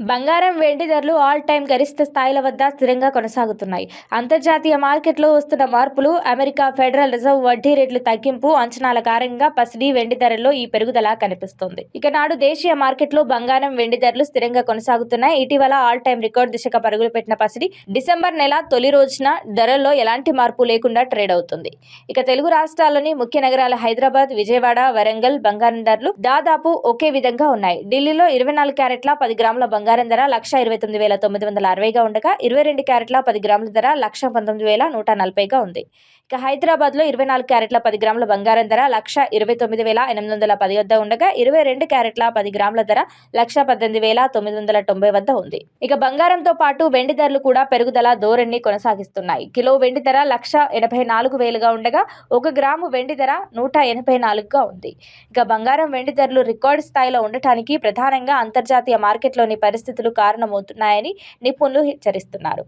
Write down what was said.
బంగారం వెండి ధరలు ఆల్ టైమ్ గరిష్ట స్థాయిల వద్ద స్థిరంగా కొనసాగుతున్నాయి. అంతర్జాతీయ మార్కెట్లో వస్తున్న మార్పులు అమెరికా ఫెడరల్ రిజర్వ్ వడ్డీ రేట్లు తగ్గింపు అంచనాల కారణంగా పసిడి వెండి ధరల్లో ఈ పెరుగుదల కనిపిస్తోంది. ఇక నాడు దేశీయ మార్కెట్లో బంగారం వెండి ధరలు స్థిరంగా కొనసాగుతున్నాయి. ఇటీవల ఆల్ టైమ్ రికార్డు దిశగా పరుగులు పెట్టిన పసిడి డిసెంబర్ నెల తొలి రోజున ధరల్లో ఎలాంటి మార్పు లేకుండా ట్రేడ్ అవుతుంది. ఇక తెలుగు రాష్ట్రాల్లోని ముఖ్య నగరాల హైదరాబాద్ విజయవాడ వరంగల్ బంగారం ధరలు దాదాపు ఒకే విధంగా ఉన్నాయి. ఢిల్లీలో ఇరవై నాలుగు క్యారెట్ల పది గ్రాముల బంగారం ధర లక్ష ఇరవై తొమ్మిది వేల తొమ్మిది వందల అరవైగా ఉండగా ఇరవై రెండు క్యారెట్ల పది గ్రాముల ధర లక్ష పంతొమ్మిది వేల నూట నలభైగా ఉంది. ఇక హైదరాబాద్లో ఇరవై నాలుగు క్యారెట్ల పది గ్రాముల బంగారం ధర లక్ష ఇరవై తొమ్మిది వేల ఎనిమిది వందల పది వద్ద ఉండగా ఇరవై రెండు క్యారెట్ల పది గ్రాముల ధర లక్ష పద్దెనిమిది వేల తొమ్మిది వందల తొంభై వద్ద ఉంది. ఇక బంగారంతో పాటు వెండి ధరలు కూడా పెరుగుదల ధోరణి కొనసాగిస్తున్నాయి. కిలో వెండి ధర లక్ష ఎనభై నాలుగు వేలుగా ఉండగా ఒక గ్రాము వెండి ధర నూట ఎనభై నాలుగుగా ఉంది. ఇక బంగారం వెండి ధరలు రికార్డు స్థాయిలో ఉండటానికి ప్రధానంగా అంతర్జాతీయ మార్కెట్లోని పరిస్థితులు కారణమవుతున్నాయని నిపుణులు హెచ్చరిస్తున్నారు.